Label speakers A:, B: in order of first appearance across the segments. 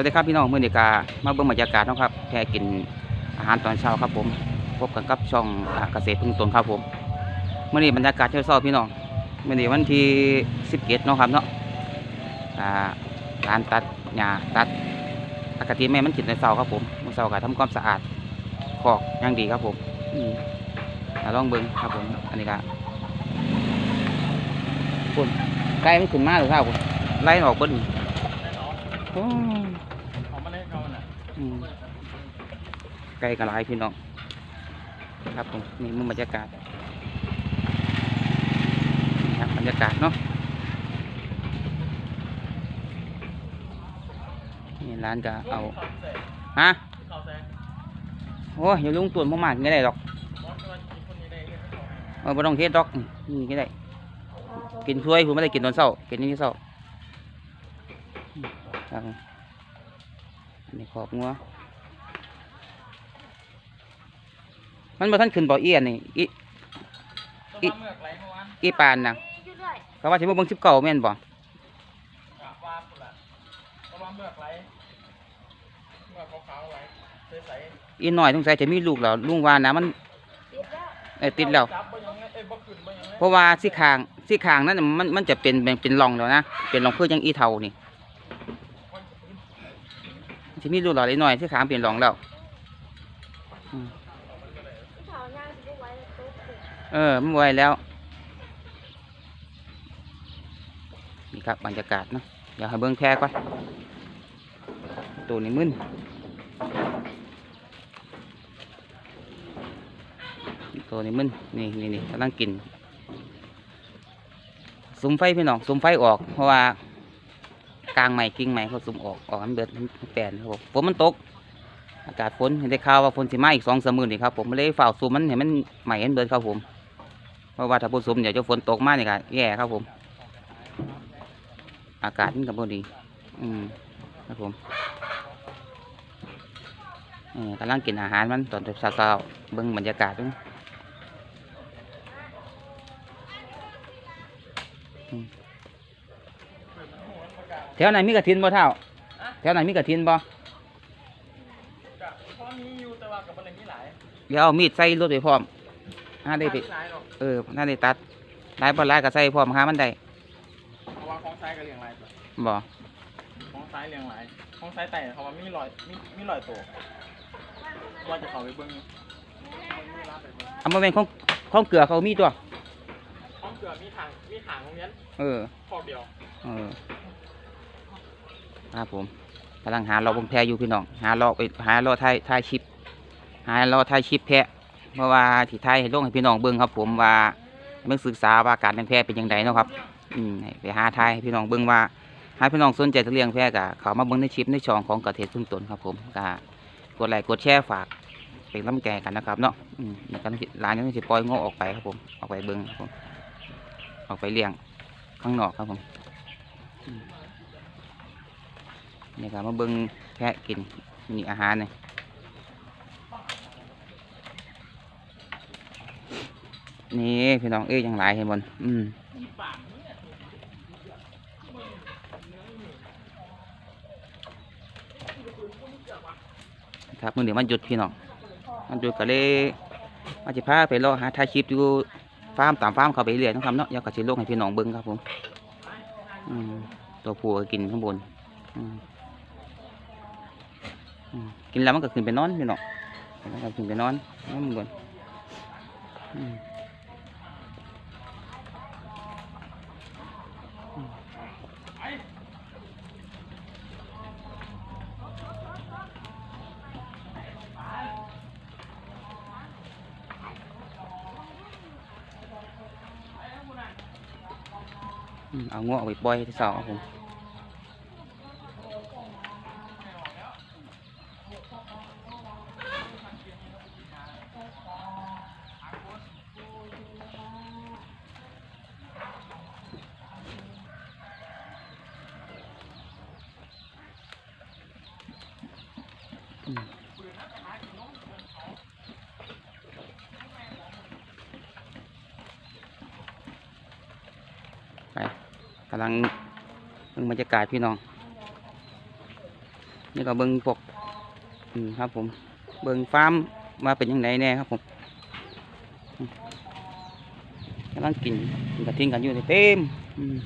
A: วัสดีครับพี่น้องเมื่อนี้กามาเบิ่งบรรยากาศนะครับแค่กินอาหารตอนเช้าครับผมพบกันกับช่องเกษตรพึ่งตนครับผมเมื่อนี้บรรยากาศเช้าๆพี่น้องเมื่อนี้วันที่17เนาะครับเนาะอ่าร้านตัดหญ้าตัดปกติแม่มันกินในเช้าครับผมมื้อเช้าก็ทำความสะอาดคอกย่างดีครับผมอมาลองเบิ่งครับผมอันนี้ก็คุณไก่มันขึ้นมาหรือเปล่าคุณไล่มันออกเบิ้ลโอ้
B: ของมาเล่น น่ะ
A: อืมไกล้กันหลายพี่น้อง ครับผมนี่มุมบรรยากาศนี่ครับบรรยากาศเนาะนี่ร้านก็เอาฮะโอ้ยอย่าลุงตุ่นมากๆไม่ได้ดอก
B: มอสตัวกินคนนี้ได้เอะ
A: เออไม่ต้องเฮ็ดดอกนี่ก็ได้ กินถ้วยผมไม่ได้กินตอนเช้ากินนี่เช้าครับผม อันนี้ขอบงัวมันมาท่านขึ้นบ่อเอียนนี่อี
B: ตัวเมือกไหลเมื่อวาน
A: อีปานนะเขาว่าสิมาเบิ่งสิบเก่าแม่นบ่
B: อกไหลเมือกไหล
A: อีน้อยสงสัยจะมีลูกแล้วลุงว่านะมันเอติดแล้ว
B: เอ้ยบ่ขึ้นบ่ยังไง
A: เพราะว่าซี่คางซี่คางนั้นมันมันจะเป็นเป็นรองแล้วนะเป็นรองเพื่อยังอีเทานี่ จะมีลูกหล่อเล็กน้อยซี่คางเป็นร่องแล้วเออมันไวแล้ว นี่ครับบรรยากาศเนาะเดี๋ยวให้เบิ้งแพร่ก่อนตัวนี้มึนตัวนี้มึนนี่นี่นี่กำลังกินสุมไฟพี่น้องสุมไฟออกเพราะว่า กลางใหม่กิ่งใหม่เขาสุมออกออกมันเบิดมันแปลนครับผมฝนมันตก อากาศฝนเห็นได้ข่าวว่าฝนสิมาอีกสองสามมื้อนี่ครับผมไม่ได้ฝ่าสุมมันเห็นมันใหม่เห็นเบิดครับผมเพราะว่าถ้าฝนสุมเดี๋ยวจะฝนตกมากนี่ก็แย่ครับผม อากาศมันก็บ่ดี อืมครับผมกำลังกินอาหารมันตอนเช้าๆเบิ่งบรรยากาศด้วย แถวไหนมีกระถินบ่เท่า แถวไหนมีกระถินบ่
B: กะพอมีอยู่แต่ว่ากับบ่ได้มีหลาย
A: เดี๋ยวเอามีดใส่รถไปพร้อมหาได้ไป
B: หลายหรอก
A: เออน่าได้ตัดหลายบ่หลายก็ใส่พร้อมหามันได้
B: เพราะว่าของซ้ายก็เลี้ยงหลายตัว
A: บ่
B: ของซ้ายเลี้ยงหลายของซ้ายไต่เขาว่ามีรอยมีมีรอยตัวว่าจะเข้าไปเบิ่งอยู่มันมีร้านไปเบิ่ง
A: เอามาเป็นของของเกลือเขามีตัว
B: ห้องเกลือมีทางมีทางโรงเรียน
A: เออ
B: คอกเดียว
A: เออ ครับผมกำลังหาเราบงแพอยู่พี่น้อง หาเราไปหาเราถ่ายถ่ายชิป หาเราถ่ายชิปแพะเพราะว่าที่ถ่ายให้ลงให้พี่น้องเบิ่งครับ ผมว่าเบิ่งศึกษาว่าการเลี้ยงแพะเป็นยังไงเนาะครับ อืมไปหาถ่ายให้พี่น้องเบิ่งว่าหาพี่น้องสนใจเลี้ยงแพะก็เขามาเบิ่งในชิปในช่องของเกษตรพึ่งตนครับผมก็กดไลค์กดแชร์ฝากเป็นกำลังใจกันนะครับเนาะอืมในการร้านยังสิปล่อยงอออกไปครับผม ออกไปเบิ่งครับผม ออกไปเลี้ยงข้างนอกครับผมอืม นี่ครับมาเบิ่งแพะกินนี่อาหารเนี่ยนี่พี่น้องเอ้ยยังหลายเห็นบนอืมครับมือเดี๋ยวมันหยุดพี่น้องมันหยุดก็เลยมาจะพาไปรอหาถ่ายคลิปอยู่ฟาร์มตามฟาร์มเขาไปเรื่อยนะครับเนาะอยากกระชิลงให้พี่น้องเบิ้งครับผมอืมตัวผู้ก็กินข้างบนอืม กินแล้วมันก็ขึ้นไปนอนพี่น้องกินก็ขึ้นไปนอนนอนบนอืมอืมเอางวออกไปปล่อยที่เสาครับผมอืมไปกำ ลังเบิ่งบรรยากาศพี่น้อง นี่ก็เบิ่งพวกอืมครับผม เบิ่งฟาร์มว่าเป็นยังไงแน่ครับผมกำลังกินกินกระทิงกันอยู่ในเต็มอืม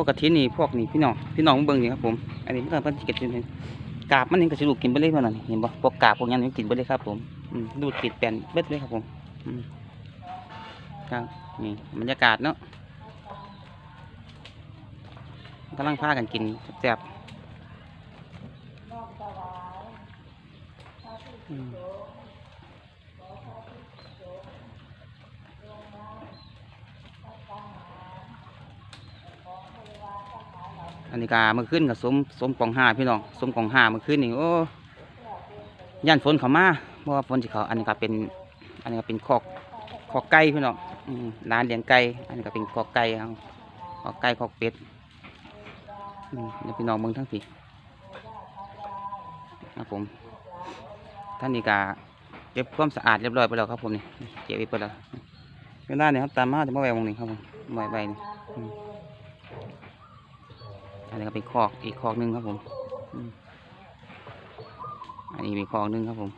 A: วกกระทินนี่พวกนี่พี่น้องพี่น้องเบิ่งนี่ครับผมอันนี้มันก็เป็นกระทินเป็นกาบมันนี่ก็สิลูกกินไปเลยเท่านั้นเห็นบ่พวกกาบพวกนี้มันกินไปเลยครับผมดูดกินแปลนเบิดเลยครับผมครับนี่บรรยากาศเนาะกำลังพากันกินแซ่บอืม อันนี้กาเมื่อคืนกับสมสมกองห้าพี่น้องสมกองห้าเมื่อคืนนี่โอ้ย่านฝนเขามาเพราะว่าฝนสิเขาอันนี้ก็เป็นอันนี้ก็เป็นคอกคอกไก่พี่น้องร้านเลี้ยงไก่อันนี้ก็เป็นคอกไก่เอาคอกไก่คอกเป็ดอืมเดี๋ยวพี่น้องเมืองทั้งสี่ครับผมท่านนี้ก็เก็บความสะอาดเรียบร้อยไปแล้วครับผมนี่เก็บไว้ไปแล้วเวลาเนี่ยครับตามมาจะมาแวววงนี้ครับผมไว้ไว้นี่ อันนี้ก็เป็นคอกอีกคอกหนึงครับผมอันนี้มีคอกหนึงครับผม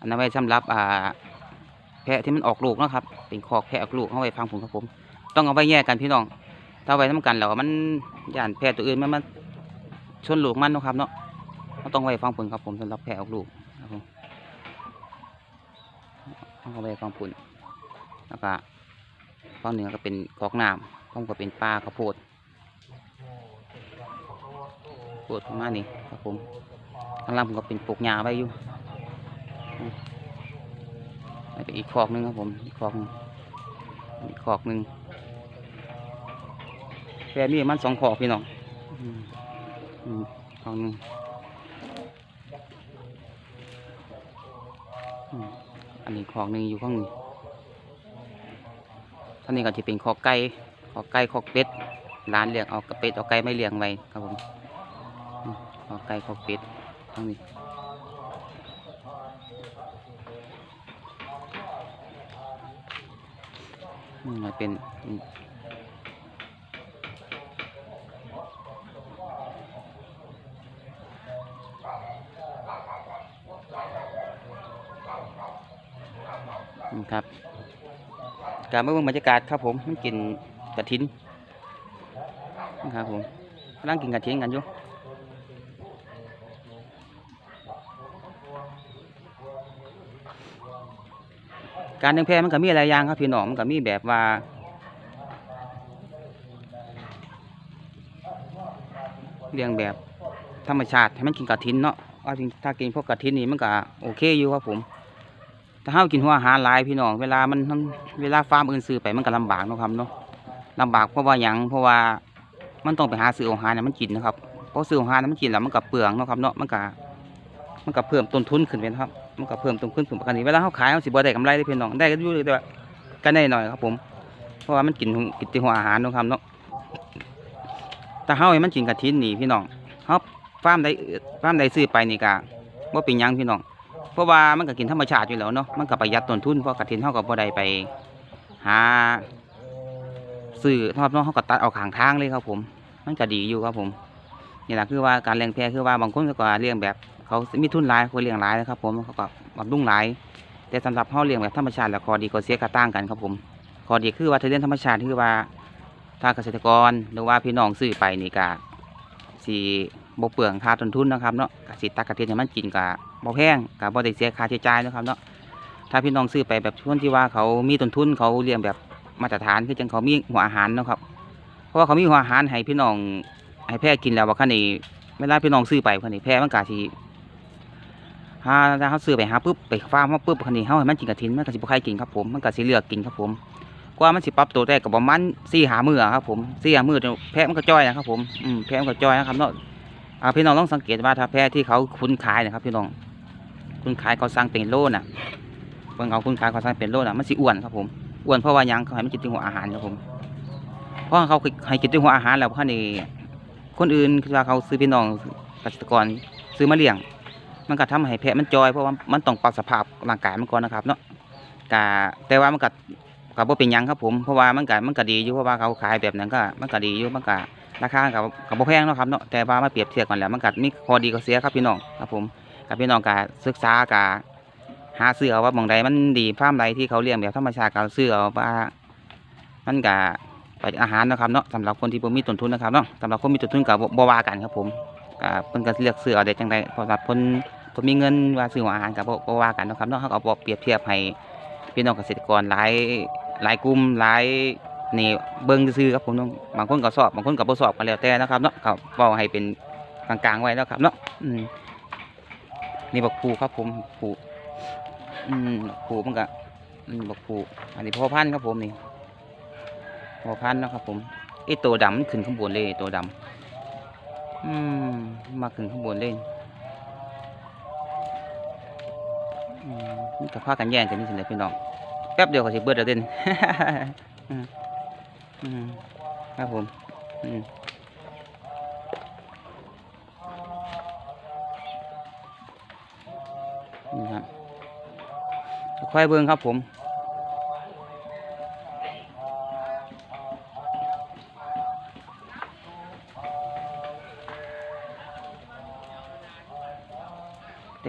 A: อันนั้นไว้สำหรับอ่าแพะที่มันออกลูกนะครับ เป็นคอกแพะออกลูกเอาไว้ฟังผมครับผม ต้องเอาไว้แยกกันพี่น้อง ถ้าไว้ทำกันแล้วมันย่านแพะตัวอื่นมันมันชนลูกมันนะครับเนาะเราต้องไว้ฟังผลครับผมสำหรับแพะออกลูกครับผมต้องเอาไว้ฟังผลแล้วก็ฝั่งเหนือก็เป็นคอกน้ำฝั่งก็เป็นปลาข้าโพด โพดมาณนี้ครับผมข้างล่างผมก็เป็นปลูกหญ้าไว้อยู่แล้วก็อีกคอกนึงครับผมอีกคอกหนึงอีกคอกนึงแค่นี้มันสองคอกพี่น้องอืมอืมคอกนึงอันนี้คอกนึงอยู่ข้างนี้ท่านนี้ก็จะเป็นคอกไก่คอกไก่คอกเป็ดร้านเลี้ยงเอากระเป็ดเอาไก่ไม่เลี้ยงไว้ครับผม อืมคอไก่คอเป็ดทั้งนี้อืมมันเป็นครับการเมื่อบรรยากาศครับผมมันกินกระถินนะครับผมกำลังกินกระถินกันอยู่ การเลี้ยงแพะมันก็มีหลายอย่างครับพี่น้องมันก็มีแบบว่า เลี้ยงแบบธรรมชาติให้มันกินกระถินเนาะเอาถ้ากินพวกกระถินนี่มันก็โอเคอยู่ครับผมถ้าเฮากินหัวอาหารหลายพี่น้องเวลามันมันเวลาฟาร์มอื่นซื้อไปมันก็ลำบากเนาะครับเนาะลำบากเพราะว่าหยังเพราะว่ามันต้องไปหาซื้ออาหารน่ะมันกินนะครับเพราะซื้ออาหารนะมันกินแล้วมันก็เปลืองเนาะครับเนาะมันก็มันก็เพิ่มต้นทุนขึ้นไปนะครับ มันก็เพิ่มต้นทุนขึ้นสูงปกติเวลาเฮาขายเฮาสิบ่ได้กำไรเด้อพี่น้องได้ก็อยู่แต่ว่าก็ได้หน่อยครับผม เพราะว่ามันกินกินต่หัวอาหารเนาะครับเนาะถ้าเฮาให้มันกินกระถินนี่พี่น้องเฮาฟาร์มใดฟาร์มใดซื้อไปนี่ก็บ่เป็นยังพี่น้อง เพราะว่ามันก็กินธรรมชาติอยู่แล้วเนาะมันก็ประหยัดต้นทุนเพราะกระถินเท่ากับบ่ได้ไปหาซื้อทอดเนาะเขาก็ตัดเอาขางทางเลยครับผม มันก็ดีอยู่ครับผมนี่แหละคือว่าการเลี้ยงแพะคือว่าบางคนก็เลี้ยงแบบ เขามีทุนหลายคนเลี้ยงหลายนะครับ ผมเขาก็บำรุงหลาย แต่สำหรับเขาเลี้ยงแบบธรรมชาติแล้วขอดีข้อเสียก็ต่างกันครับผมขอดีคือว่าถ้าเลี้ยงธรรมชาติคือว่าถ้าเกษตรกรหรือว่าพี่น้องซื้อไปนี่ก็สีบเปลืองค่าต้นทุนนะครับเนาะกสิตักกระเทียมมันกินกับบ่แพงกับบ่ได้เสียค่าใช้จ่ายนะครับเนาะถ้าพี่น้องซื้อไปแบบช่วงที่ว่าเขามีต้นทุนเขาเลี้ยงแบบมาตรฐานคือจังเขามีหัวอาหารนะครับ เพราะว่าเขามีหัวอาหารให้พี่น้องให้แพะกินแล้วว่าคันนี้เวลาพี่น้องซื้อไปคันนี้แพะมันก็สิ หาถ้าเขาซื้อไปหาปุ๊บไปฟาร์มเขาปุ๊บคันนี้เขาให้มันกินกระถินมันก็สิบ่ใครกินครับผมมันก็สิเลือกกินครับผมกว่ามันสิปรับตัวได้กับประมาณสี่หามือครับผมสี่หามือแพะมันก็จ้อยนะครับผมอืมแพะมันก็จ้อยนะครับเนาะพี่น้องต้องสังเกตว่าถ้าแพะที่เขาคุณขายนะครับ พี่น้องคุณขายเขาสั่งเป็นโล่น่ะเบิ่งเอาคุณขายเขาสั่งเป็นโล่น่ะมันสิอ้วนครับผมอ้วนเพราะว่ายังเขาให้มันกินถึงหัวอาหารครับผมเพราะเขาให้กินด้วหัวอาหารแล้วคันนี้คนอื่นคือว่าเขาซื้อพี่น้องเกษตรกรซื้อมาเลี้ยง มันก็ทำให้แพะมันจอยเพราะว่ามันต้องปรับสภาพร่างกายมันก่อนนะครับเนาะกะแต่ว่ามันก็ก็บ่เป็นยังครับผมเพราะว่ามันก็มันก็ดีอยู่เพราะว่าเขาขายแบบนั้นก็มันก็ดีอยู่มันก็ราคาก็ก็บ่แพงเนาะครับเนาะแต่ว่ามาเปรียบเทียบกันแล้วมันก็มีข้อดีข้อเสียครับพี่น้องครับผมกับพี่น้องก็ศึกษาก็หาซื้อว่าหม่องใดมันดีฟาร์มใดที่เขาเลี้ยงแบบธรรมชาติก็ซื้อว่ามันก็ไปอาหารนะครับเนาะสำหรับคนที่บ่มีต้นทุนนะครับเนาะสำหรับคนมีต้นทุนก็บ่บ่ว่ากันครับผม ก็เพิ่นก็เลือกซื้อเอาได้จังไดเพราะว่าเพิ่นผมมีเงินว่าซื้ออาหารกับก็ว่ากันเนาะครับเนาะเขาก็บอกเปรียบเทียบให้พี่น้องเกษตรกรหลายหลายกลุ่มหลายนี่เบิ่งซื่อครับผมเนาะบางคนก็สอบบางคนก็บ่สอบกันแล้วแต่นะครับเนาะเขาบอกให้เป็นกลางๆไว้นะครับเนาะอืมนี่บักผูครับผมผูอืมบักผูมันก็อืมบักผูอันนี้พ่อพันธุ์ครับผมนี่พ่อพันธุ์นะครับผมไอ้ตัวดำมันขึ้นข้างบนเลยตัวดำ อืม มาขึ้นข้างบนเลยอืมนี่กับพากันแย่งกันนี่สิเลยพี่น้อง แป๊บเดียวก็สิเบิดแล้วเด่นครับผมอืมนี่ครับค่อยเบิ่งครับผม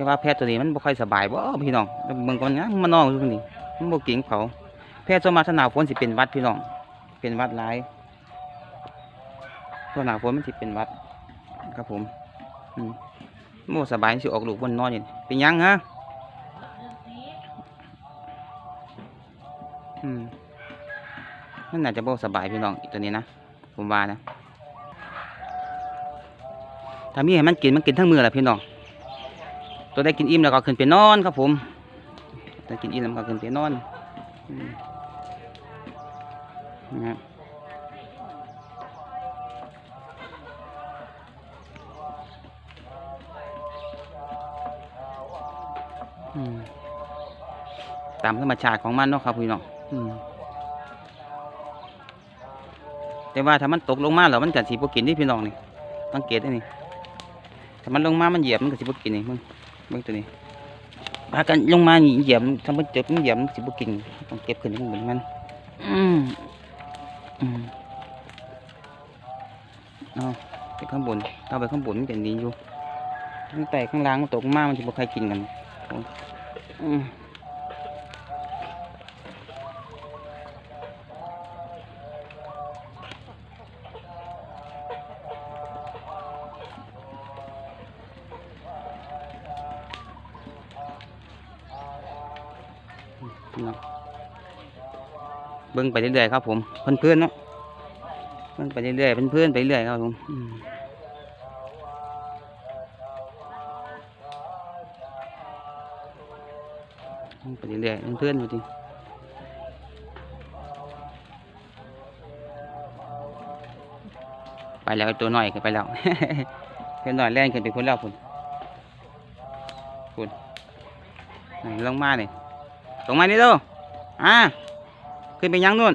A: ว่าแพทย์ตัวนี้มันบ่ค่อยสบายบ่พี่น้องเบิ่งก่อนนะมันนอนอยู่นี่มันบ่เก่งเขาแพทย์สวนมากถ้าหนาวฝนสิเป็นวัดพี่น้อง เป็นวัดหลายตัวหนาวฝนมันสิเป็นวัด ครับผมอมโมสบายสิออกลูกบนนอนอยู่นี่เป็นยังฮะอืมมันน่าจะบ่สบายพี่น้องอีตัวนี้นะผมว่านะถ้ามีให้มันกินมันกินทั้งมือแหละพี่น้อง ตัวได้กินอิ่มแล้วก็ขึ้นไปนอนครับผมได้กินอิ่มแล้วก็ขึ้นไปนอนอืมนะครับตามธรรมชาติของมันเนาะครับพี่น้องแต่ว่าถ้ามันตกลงมาแล้วมันก็สิบ่กินนี่พี่น้องนี่สังเกตได้นี่ถ้ามันลงมา มันเหยียบมันก็สิบ่กินนี่มึง เบิ่งตัวนี้พากันลงมานี่เหยียบทำมันเจ็บมันเหยียบมันสิบ่กินต้องเก็บขึ้นข้างบนมันอืมอืมเอาไปข้างบนเอาไปข้างบนมันเป็นดีอยู่ข้างใต้ข้างล่างมันตกลงมามันสิบ่ใครกินกันโอ้ยอืม เนาะเบิ่งไปเรื่อยๆครับผมเพื่อนๆเนาะเบิ่งไปเรื่อยๆเพื่อนๆไปเรื่อยครับผมอืมเบิ่งไปเรื่อยๆเพื่อนๆอยู่ดิไปแล้วตัวน้อยขึ้นไปแล้วตัวน้อยแล่นขึ้นไปพุ่นแล้วพุ่นพุ่นนี่ลงมาเนี่ย ตรงมานี่ดูอ่าขึ้นไปยังนู่น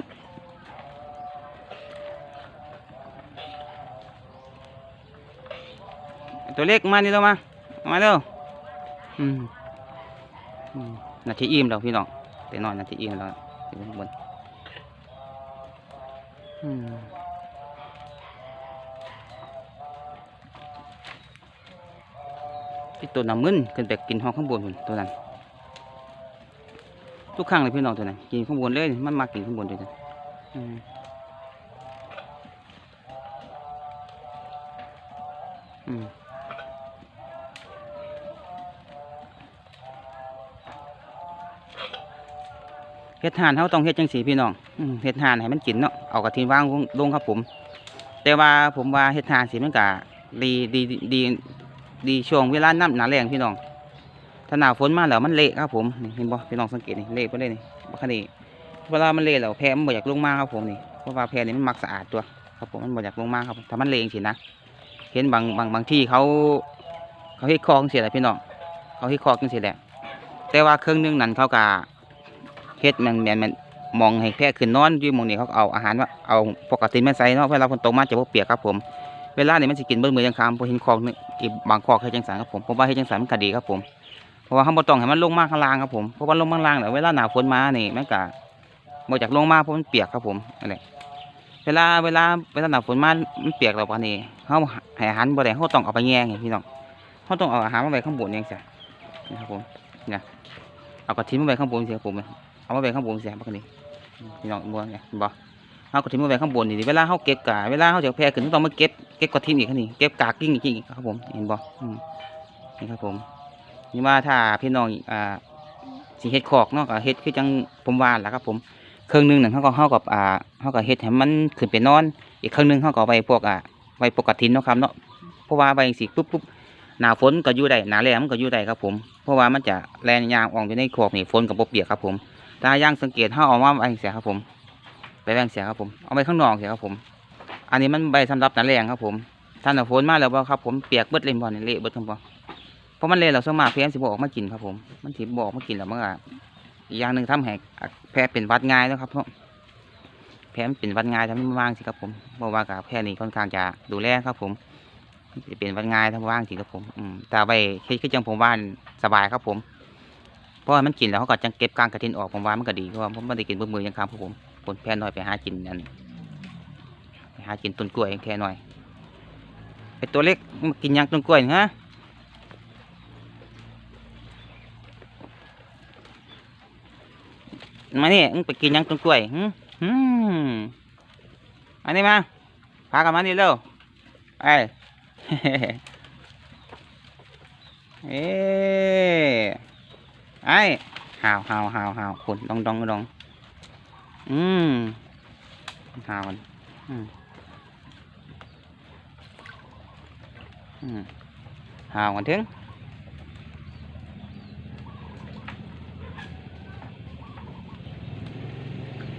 A: ตัวเล็กมานี่ดูมามาเร็วอืมอืมนาทีอิ่มแล้วพี่น้องแต่นอนนาทีอิ่มแล้วอยู่ข้างบนอืมที่ตัวน้ำมึนขึ้นไปกินห้องข้างบนพุ่นตัวนั้น ทุกครั้งเลยพี่น้องตัวนั้นกินข้างบนเลยมันมากินข้างบนเลยจ้ะอืมเฮ็ดห่านเขาต้องเฮ็ดจังสีพี่น้องเฮ็ดห่านให้มันกินเนาะเอากระทินว่างลงครับผม แต่ว่าผมว่าเฮ็ดห่านสีมันก็ดีดีดีดีช่วงเวลาน้ำหนาแรงพี่น้อง ถ้าหนาวฝนมาแล้วมันเละครับผมนี่เห็นบ่พี่น้องสังเกตนี่เละไปเลยนี่บักคันนี้เวลามันเละแล้วแพมันบ่อยากลงมาครับผมนี่เพราะว่าแพนี่มันมักสะอาดตัวครับผมมันบ่อยากลงมาครับถ้ามันเละจริงๆนะเห็นบางบางบางที่เขา เขาเฮ็ดคอกจังซี่แหละพี่น้องเขาเฮ็ดคอกจังซี่แหละแต่ว่าเครื่องนึงนั่นเขาก็เฮ็ดมันม่นม่นมองให้แพะขึ้นนอนอยู่มองนี้เขาเอาอาหารว่าเอาพวกตินมาใส่เนาะเวลาฝนตกมาจะบ่เปียกครับผมเวลาเนี่ยมันสิกินเบิ่มือยังคามพอเห็นคอกนี่บางคอกเฮ็ดจังซั่นครับผมผมว่าเฮ็ดจังซั่นมันก็ดีครับผม เพราะว่าเฮาบ่ต้องให้มันลงมากข้างล่างครับผมเพราะว่าลงมาข้างล่างเนี่ยเวลาหนาฝนมานี่แมันก็บ่จากลงมาเพราะมันเปียกครับผมนั่นแหละเวลาเวลาเวลาหนาฝนมามันเปียกแล้วปานนี้เฮาให้อาหารบ่ได้เฮาต้องเอาไปแยงให้พี่น้องเฮาต้องเอาอาหารมาไว้ข้างบนจังซี่นะครับผมเนี่ยเอากระถิ่นมาไว้ข้างบนเสิครับผมเอามาไว้ข้างบนเสิครับบักนี้พี่น้องบ่เนี่ยบ่เอากระถิ่นมาไว้ข้างบนนี่เวลาเขาเก็บกาเวลาเขาจะแพร่ขึ้นต้องมาเก็บเก็บกระถิ่นอีกนี่เก็บกากกิ้งอีกครับผมเห็นบ่อืมนี่ครับผม นี่ว่าถ้าพี่น้องอ่าสิเฮ็ดคอกเนาะก็เฮ็ดคือจังผมว่าล่ะครับผมเครื่องหนึงหนั่นเขาก็เฮากับอ่าเฮาก็เฮ็ดให้มันขึ้นไปนอน อีกเครื่องหนึงเขาก็เอาไว้พวกอ่าไว้ปกติเนาะครับเนาะเพราะว่าไว้จังซี่ปุ๊บปุ๊บหนาฝนก็อยู่ได้หนาแล้งมันก็อยู่ได้ครับผมเพราะว่ามันจะแลนยางอ่อกอยู่ในคอกนี่ฝนก็บ่เปียกครับผมถ้าย่างสังเกตเฮาเอามาไว้จังซี่ครับผม ไปแบงเสียครับผมเอาไปข้างนอกเสียครับผม อันนี้มันใบสำหรับหนาแรงครับผมถ้าหนาฝนมาแล้วครับผมเปียกเบิดเลยบ่เนี่ยเละเบิดครับบ่เพ ราะมันเละแล้วสวนมากแพ้สิบออกมากินครับผมมันสิบออกมากินแล้วมันก็อีกอย่างหนึ่งทำให้แพ้เป็นวัดง่ายนะครับเพราะแพ้มันเป็นวัดง่ายทำให้มันว่างสิครับผมเพราะว่ากับแพ้นี่ค่อนข้างจะดูแลครับผมมันสิเป็นวัดง่ายทำว่างสิครับผมอืมแต่เอาไปเฮ็ดคือจังผมว่านสบายครับผมเพราะมันกินแล้วเขาก็จังเก็บกลางกระทินออกผมว่ามันก็ดีเพราะว่าผมไม่ได้กินเบื่อมือยังคำครับผมคนแพ้น้อยไปหากินนั่นไปหากินต้นกล้วยแค่น้อยไอตัวเล็กมันกินยังต้นกล้วยนี่ฮะ มานี่มึงไปกินยังต้นกล้วยหึหืมอันนี้มาพากันมานี่เร็วไอ้เอ้ไอ้หาวหาวหาวหาวคนดองดองดองอืมหามันอืมอืมหามันถึง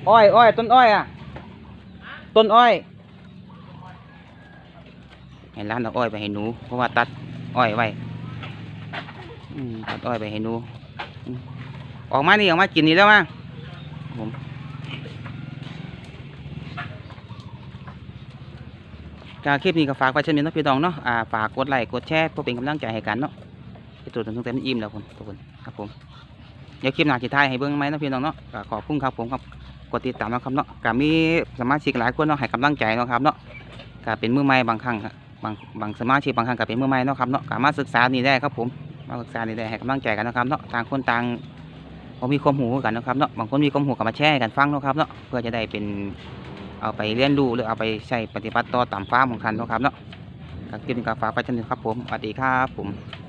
A: อ้อยอ้อยต้นอ้อยอะ ต้นอ้อย ให้ร้านเอาอ้อยไปให้หนู เพราะว่าตัดอ้อยไว้อืมตัดอ้อยไปให้หนูอืมออกมานี่ออกมากินนี่แล้วมั้งผมก็คลิปนี้ก็ฝากไว้เช่นนี้เนาะพี่น้องเนาะอ่าฝากกดไลค์กดแชร์เพื่อเป็นกำลังใจให้กันเนาะไปตรวจตั้งแต่มันอิ่มแล้วคนทุกคนครับผม เดี๋ยวคลิปหน้าจะถ่ายให้เบิ่งไหมเนาะพี่น้องเนาะก็ขอบคุณครับผมครับ กดติดตามนะครับเนาะก็มีสมาชิกหลายคนเนาะให้กำลังใจเนาะครับเนาะก็เป็นมือใหม่บางครั้งบางบางสมาชิกบางครั้งก็เป็นมือใหม่เนาะครับเนาะก็มาศึกษานี่ได้ครับผมมาศึกษานี่ได้ให้กำลังใจกันนะครับเนาะต่างคนต่างเขามีความหูกันนะครับเนาะบางคนมีความหูก็มาแชร์กันฟังเนาะครับเนาะเพื่อจะได้เป็นเอาไปเรียนรู้หรือเอาไปใช้ปฏิบัติต่อตามฟ้ามของคันเนาะครับเนาะก็คลินก็ฝากไว้เช่นนี้ครับผมสวัสดีครับผม